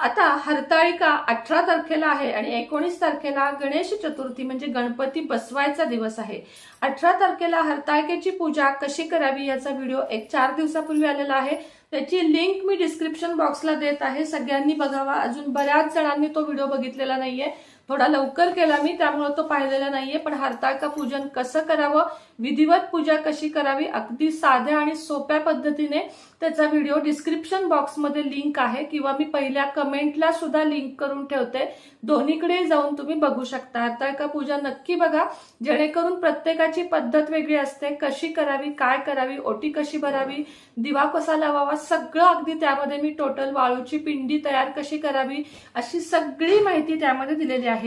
आता हरताळिका अठरा तारखेला आहे आणि एकोणीस तारखेला गणेश चतुर्थी म्हणजे गणपती बसवायचा दिवस आहे. अठरा तारखेला हरताळकेची पूजा कशी करावी याचा व्हिडिओ एक चार दिवसापूर्वी आलेला आहे. त्याची लिंक मी डिस्क्रिप्शन बॉक्सला देत आहे. सगळ्यांनी बघावा. अजून बऱ्याच जणांनी तो व्हिडिओ बघितलेला नाहीये. थोडा लवकर केला मी त्यामुळे तो पाहिलेला नाहीये. पण हरताळका पूजन कसं करावं विधिवत पूजा कशी करावी अगदी साध्या आणि सोप्या पद्धतीने त्याचा व्हिडिओ डिस्क्रिप्शन बॉक्समध्ये लिंक आहे. किंवा मी पहिल्या कमेंटला सुद्धा लिंक करून ठेवते. दोन्हीकडे जाऊन तुम्ही बघू शकता. हरताळका पूजा नक्की बघा. जेणेकरून प्रत्येकाची पद्धत वेगळी असते. कशी करावी काय करावी ओटी कशी भरावी दिवा कसा लावावा सगळं अगदी त्यामध्ये मी टोटल वाळूची पिंडी तयार कशी करावी अशी सगळी माहिती त्यामध्ये दिलेली आहे.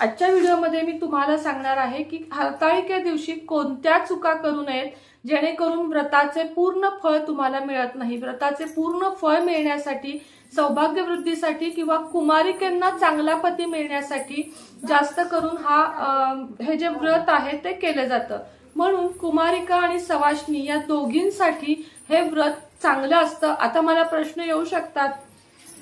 आजच्या व्हिडिओमध्ये मी तुम्हाला सांगणार आहे की हरताळिके दिवशी कोणत्या चुका करू नयेत जेणेकरून व्रताचे पूर्ण फळ तुम्हाला मिळत नाही. व्रताचे पूर्ण फळ मिळण्यासाठी सौभाग्य वृद्धीसाठी किंवा कुमारिकेंना चांगला पती मिळण्यासाठी जास्त करून हा हे जे व्रत आहे ते केलं जातं. म्हणून कुमारिका आणि सवाशनी या दोघींसाठी हे व्रत चांगलं असतं. आता मला प्रश्न येऊ शकतात.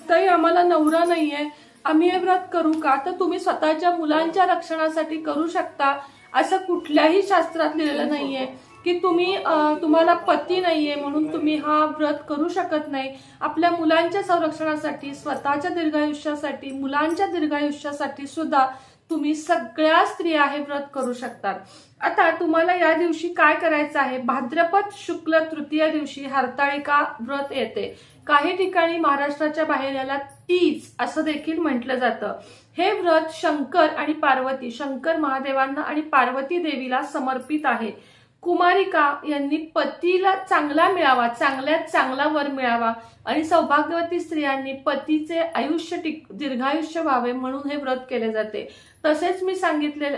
तरी आम्हाला नवरा नाहीये. आम्ही हे व्रत करू का? तर तुम्ही स्वतःच्या मुलांच्या रक्षणासाठी करू शकता. असं कुठल्याही शास्त्रात लिहिलेलं नाहीये की तुम्ही तुम्हाला पती नाहीये म्हणून तुम्ही हा व्रत करू शकत नाही. आपल्या मुलांच्या संरक्षणासाठी स्वतःच्या दीर्घायुष्यासाठी मुलांच्या दीर्घायुष्यासाठी सुद्धा तुम्ही सगळ्या स्त्रिया हे व्रत करू शकतात. आता तुम्हाला या दिवशी काय करायचं आहे? भाद्रपद शुक्ल तृतीय दिवशी हरताळिका व्रत येते. काही ठिकाणी महाराष्ट्राच्या बाहेर याला तीज असं देखील म्हटलं जातं. हे व्रत शंकर आणि पार्वती शंकर महादेवांना आणि पार्वती देवीला समर्पित आहे. कुमारिका यांनी पतीला चांगला मिळावा चांगल्यात चांगला वर मिळावा. आणि सौभाग्यवती स्त्रियांनी पतीचे आयुष्य टिक दीर्घायुष्य व्हावे म्हणून हे व्रत केले जाते. तसेच मी सांगितले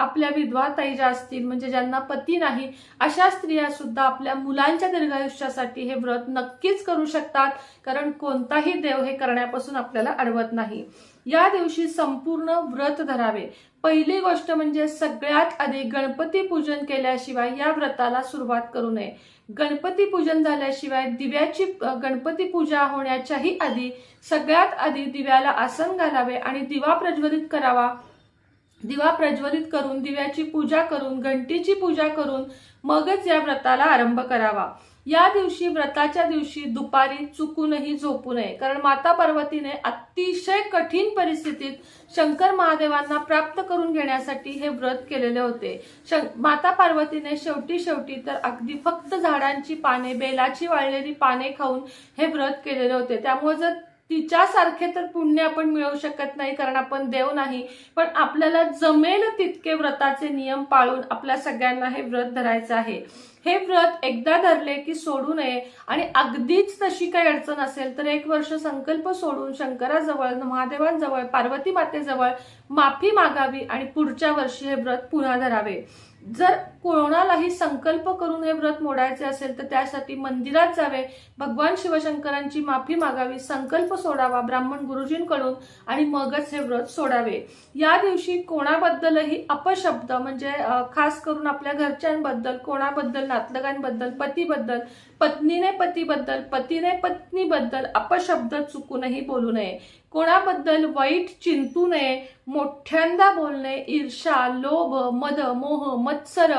आपल्या विधवा ताई ज्या असतील म्हणजे ज्यांना पती नाही अशा स्त्रिया सुद्धा आपल्या मुलांच्या दीर्घायुष्यासाठी हे व्रत नक्कीच करू शकतात. कारण कोणताही देव हे करण्यापासून आपल्याला अडवत नाही. या दिवशी संपूर्ण व्रत धरावे. पहिली गोष्ट म्हणजे सगळ्यात आधी गणपती पूजन केल्याशिवाय या व्रताला सुरुवात करू नये. गणपती पूजन झाल्याशिवाय दिव्याची गणपती पूजा होण्याच्याही आधी सगळ्यात आधी दिव्याला आसन घालावे आणि दिवा प्रज्वलित करावा. दिवा प्रज्वलित करून दिव्याची पूजा करून घंटीची पूजा करून मगच या व्रताला आरंभ करावा. या दिवशी व्रताच्या दिवशी दुपारी चुकूनही झोपू नये. कारण माता पार्वतीने अतिशय कठीण परिस्थितीत शंकर महादेवांना प्राप्त करून घेण्यासाठी हे व्रत केलेले होते. शं- माता पार्वतीने शेवटी शेवटी तर अगदी फक्त झाडांची पाने बेलाची वाळलेली पाने खाऊन हे व्रत केलेले होते. त्यामुळे जर तिच्यासारखे तर पुण्य आपण मिळवू शकत नाही कारण आपण देव नाही. पण आपल्याला जमेल तितके व्रताचे नियम पाळून आपल्या सगळ्यांना हे व्रत धरायचं आहे. हे व्रत एकदा धरले की सोडू नये आणि अगदीच तशी काही अडचण असेल तर एक वर्ष संकल्प सोडून शंकराजवळ महादेवांजवळ पार्वती मातेजवळ माफी मागावी आणि पुढच्या वर्षी हे व्रत पुन्हा धरावे. जर कोणालाही संकल्प करून हे व्रत मोडायचे असेल तर त्यासाठी मंदिरात जावे भगवान शिवशंकरांची माफी मागावी संकल्प सोडावा ब्राह्मण गुरुजींकडून आणि मगच हे व्रत सोडावे. या दिवशी कोणाबद्दलही अपशब्द म्हणजे खास करून आपल्या घरच्यांबद्दल कोणाबद्दल नातलगांबद्दल पतीबद्दल पत्नीने पतीबद्दल पतीने पत्नीबद्दल अपशब्द चुकूनही बोलू नये. कोणाबद्दल वाईट चिंतू नये मोठ्यांदा बोलणे ईर्षा लोभ मद मोह मत्सर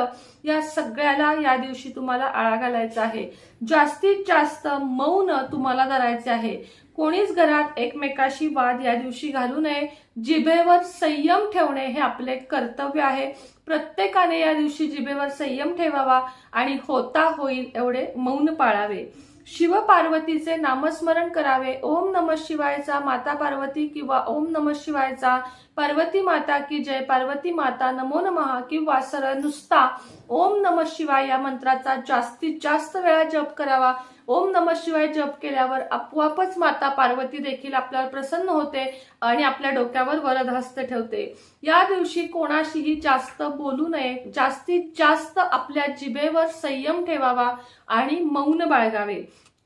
या सगळ्याला या दिवशी तुम्हाला आळा घालायचा आहे. जास्तीत जास्त मौन तुम्हाला धरायचे आहे. कोणीच घरात एकमेकाशी वाद या दिवशी घालू नये. जिभेवर संयम ठेवणे हे आपले कर्तव्य आहे. प्रत्येकाने या दिवशी जिभेवर संयम ठेवावा आणि होता होईल एवढे मौन पाळावे. शिव पार्वतीचे नामस्मरण करावे. ओम नम शिवायचा माता पार्वती किंवा ओम नम शिवायचा पार्वती माता की जय पार्वती माता नमो नमः किंवा सरळ नुसता ओम नम शिवाय या मंत्राचा जास्तीत जास्त वेळा जप करावा. ओम नम शिवाय जप केल्यावर आपोआपच माता पार्वती देखील आपल्यावर प्रसन्न होते आणि आपल्या डोक्यावर वरदहस्त ठेवते. या दिवशी कोणाशीही जास्त बोलू नये जास्तीत जास्त आपल्या जिभेवर संयम ठेवावा आणि मौन बाळगावे.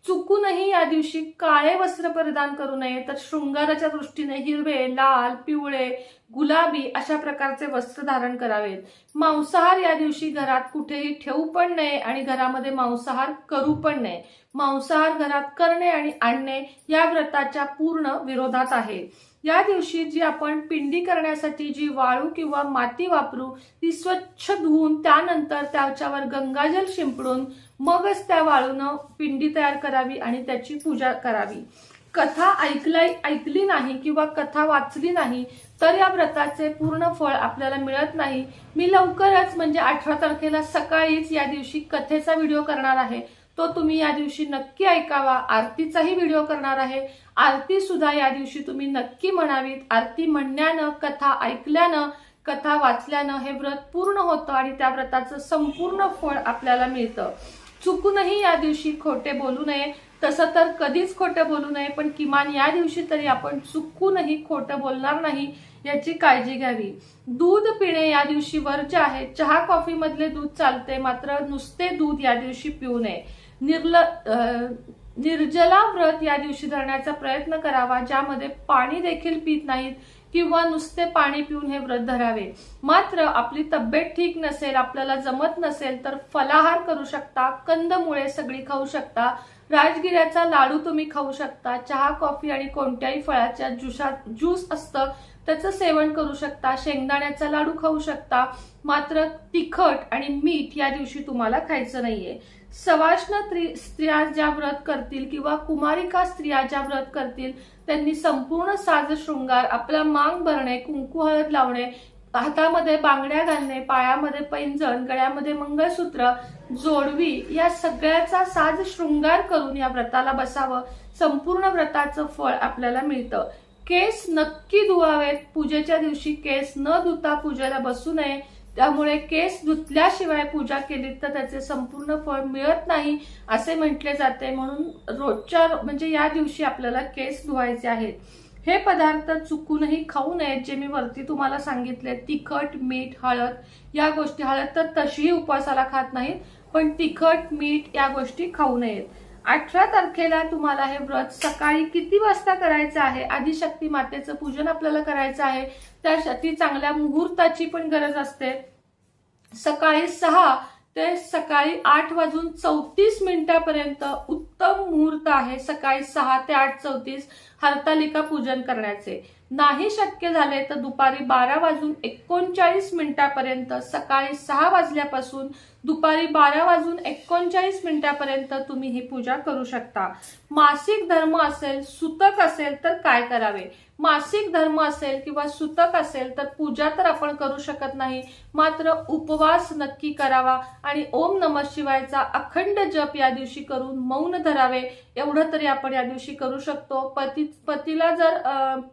चुकूनही या दिवशी काळे वस्त्र परिधान करू नये तर शृंगाराच्या दृष्टीने हिरवे लाल पिवळे गुलाबी अशा प्रकारचे वस्त्र धारण करावेत. मांसाहार या दिवशी घरात कुठेही ठेवू पण नये आणि घरामध्ये मांसाहार करू पण नये. मांसाहार घरात करणे आणि आणणे या व्रताच्या पूर्ण विरोधात आहे. या दिवशी जी आपण पिंडी करण्यासाठी जी वाळू किंवा माती वापरू ती स्वच्छ धुवून त्यानंतर त्याच्यावर गंगाजल शिंपडून मगच त्या वाळूनं पिंडी तयार करावी आणि त्याची पूजा करावी. कथा ऐकलाय ऐकली नाही किंवा कथा वाचली नाही तर या व्रताचे पूर्ण फळ आपल्याला मिळत नाही. मी लवकरच म्हणजे अठरा तारखेला सकाळीच या दिवशी कथेचा व्हिडिओ करणार आहे. तो तुम्ही या दिवशी नक्की ऐकावा. आरतीचाही व्हिडिओ करणार आहे. आरती सुद्धा या दिवशी तुम्ही नक्की म्हणावीत. आरती म्हणण्यानं कथा ऐकल्यानं कथा वाचल्यानं हे व्रत पूर्ण होतं आणि त्या व्रताचं संपूर्ण फळ आपल्याला मिळतं. चुकूनही या दिवशी खोटे बोलू नये. तसं तर कधीच खोटं बोलू नये पण किमान या दिवशी तरी आपण चुकूनही खोटं बोलणार नाही याची काळजी घ्यावी. दूध पिणे या दिवशी वर्ज आहे. चहा कॉफीमधले दूध चालते मात्र नुसते दूध या दिवशी पिऊ नये. निर्ल निर्जला व्रत या दिवशी धरण्याचा प्रयत्न करावा ज्यामध्ये पाणी देखील पित नाहीत किंवा नुसते पाणी पिऊन हे व्रत धरावे. मात्र आपली तब्येत ठीक नसेल आपल्याला जमत नसेल तर फलाहार करू शकता कंदमुळे सगळी खाऊ शकता राजगिऱ्याचा लाडू तुम्ही खाऊ शकता चहा कॉफी आणि कोणत्याही फळाच्या ज्युसात ज्यूस असतं त्याचं सेवन करू शकता शेंगदाण्याचा लाडू खाऊ शकता. मात्र तिखट आणि मीठ या दिवशी तुम्हाला खायचं नाहीये. सवाष्ण स्त्रिया ज्या व्रत करतील किंवा कुमारिका स्त्रिया ज्या व्रत करतील त्यांनी संपूर्ण साज शृंगार आपला मांग भरणे कुंकू हळद लावणे हातामध्ये बांगड्या घालणे पायामध्ये पैंजण गळ्यामध्ये मंगळसूत्र जोडवी या सगळ्याचा साज शृंगार करून या व्रताला बसावं. संपूर्ण व्रताचं फळ आपल्याला मिळतं. केस नक्की धुवावेत. पूजेच्या दिवशी केस न धुता पूजेला बसू नये. त्यामुळे केस धुतल्याशिवाय पूजा केली तर त्याचे संपूर्ण फळ मिळत नाही असे म्हटले जाते. म्हणून रोजच्या म्हणजे या दिवशी आपल्याला केस धुवायचे आहेत. हे पदार्थ चुकूनही खाऊ नयेत जे मी वरती तुम्हाला सांगितले तिखट मीठ हळद या गोष्टी. हळद तर तशीही उपवासाला खात नाहीत पण तिखट मीठ या गोष्टी खाऊ नयेत. अठरा तारखेला तुम्हाला हे व्रत सकाळी किती वाजता करायचं आहे? आदिशक्ती मातेचं पूजन आपल्याला करायचं आहे. त्यासाठी चांगल्या मुहूर्ताची पण गरज असते. सकाळी सहा ते सकाळी आठ वाजून चौतीस मिनिटापर्यंत उत्तम मुहूर्त आहे. सकाळी सहा ते आठ चौतीस हरतालिका पूजन करण्याचे. नाही शक्य झाले तर दुपारी बारा वाजून एकोणचाळीस मिनिटापर्यंत सकाळी सहा वाजल्यापासून दुपारी बारा वाजून एकोणचाळीस मिनिटापर्यंत तुम्ही ही पूजा करू शकता. मासिक धर्म असेल सुतक असेल तर काय करावे? मासिक धर्म असेल किंवा सुतक असेल तर पूजा तर आपण करू शकत नाही. मात्र उपवास नक्की करावा आणि ओम नम शिवायचा अखंड जप या दिवशी करून मौन धरावे. एवढं तरी आपण या दिवशी करू शकतो. पती पतीला जर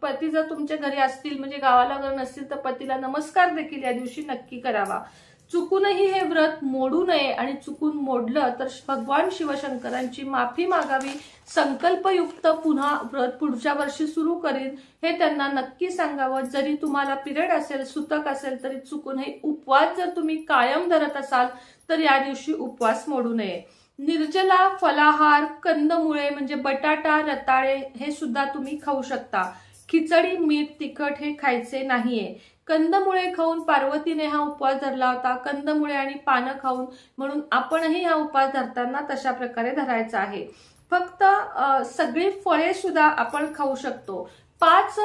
पती जर तुमच्या घरी असतील म्हणजे गावाला जर नसतील तर पतीला नमस्कार देखील या दिवशी नक्की करावा. चुकूनही हे व्रत मोडू नये आणि चुकून मोडलं तर भगवान शिवशंकरांची माफी मागावी. संकल्पयुक्त पुन्हा व्रत पुढच्या वर्षी सुरू करीन. हे त्यांना नक्की सांगावं. जरी तुम्हाला पिरियड असेल सुतक असेल तरी चुकून हे उपवास जर तुम्ही कायम धरत असाल तर या दिवशी उपवास मोडू नये. निर्जला फलाहार कंदमुळे म्हणजे बटाटा रताळे हे सुद्धा तुम्ही खाऊ शकता. खिचडी मीठ तिखट हे खायचे नाहीये. कंदमुळे खाऊन पार्वतीने हा उपवास धरला होता. कंदमुळे आणि पानं खाऊन म्हणून आपणही हा उपवास धरताना तशा प्रकारे धरायचा आहे. फक्त सगळी फळे सुद्धा आपण खाऊ शकतो. पाच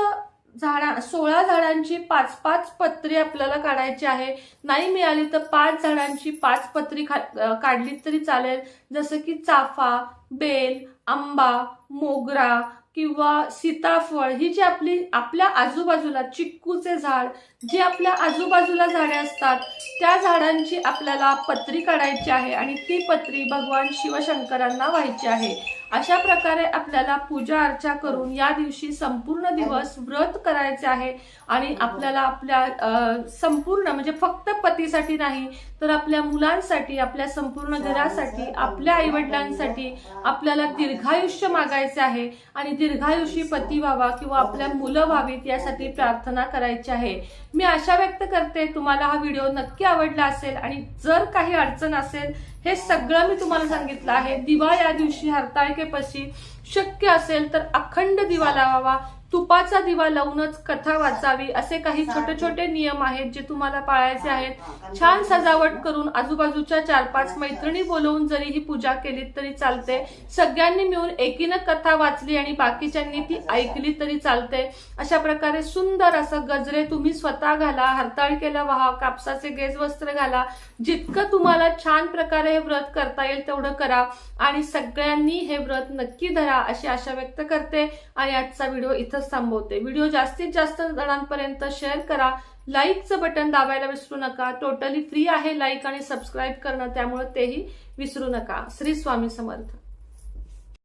झाडा सोळा झाडांची पाच पाच पत्री आपल्याला काढायची आहे. नाही मिळाली तर पाच झाडांची पाच पत्री खा- काढली तरी चालेल. जसं की चाफा बेल आंबा मोगरा किंवा सीताफळ ही जी आपली आपल्या आजूबाजूला चिक्कूचे झाड जी आपल्या आजूबाजूला झाडे असतात त्या झाडांची आपल्याला पत्री काढायची आहे आणि ती पत्री भगवान शिवशंकरांना व्हायची आहे. अशा प्रकारे आपल्याला पूजा अर्चा करून या दिवशी संपूर्ण दिवस व्रत करायचे आहे. आणि आपल्याला आपल्या संपूर्ण म्हणजे फक्त पतीसाठी नाही तर आपल्या मुलांसाठी आपल्या संपूर्ण घरासाठी आपल्या आईवडिलांसाठी आपल्याला दीर्घायुष्य मागायचे आहे. आणि दीर्घायुषी पती व्हावा किंवा आपल्या मुलं व्हावीत यासाठी प्रार्थना करायची आहे. मी आशा व्यक्त करते तुम्हाला हा व्हिडिओ नक्की आवडला असेल आणि जर काही अडचण असेल हे सगळं मी तुम्हाला सांगितलं आहे. दिवा या दिवशी हरताळकेपाशी शक्य असेल तर अखंड दिवा लावावा. तुपाचा दिवा लावूनच कथा वाचावी असे काही छोटे छोटे नियम आहेत जे तुम्हाला पाळायचे आहेत. छान सजावट करून आजूबाजूच्या चार पाच मैत्रिणी बोलवून जरी ही पूजा केली तरी चालते. सगळ्यांनी मिळून एकीनं कथा वाचली आणि बाकीच्यांनी ती ऐकली तरी चालते. अशा प्रकारे सुंदर असं गजरे तुम्ही स्वतः घाला हरताळकेला व्हा कापसाचे गेज वस्त्र घाला. जितकं तुम्हाला छान प्रकारे हे व्रत करता येईल तेवढं करा आणि सगळ्यांनी हे व्रत नक्की धरा अशी आशा व्यक्त करते. आणि आजचा व्हिडिओ इथंच थांबवते व्हिडिओ जास्तीत जास्त जणांपर्यंत शेअर करा. लाईकचं बटन दाबायला विसरू नका. टोटली फ्री आहे लाईक आणि सबस्क्राईब करणं त्यामुळे तेही विसरू नका. श्री स्वामी समर्थ.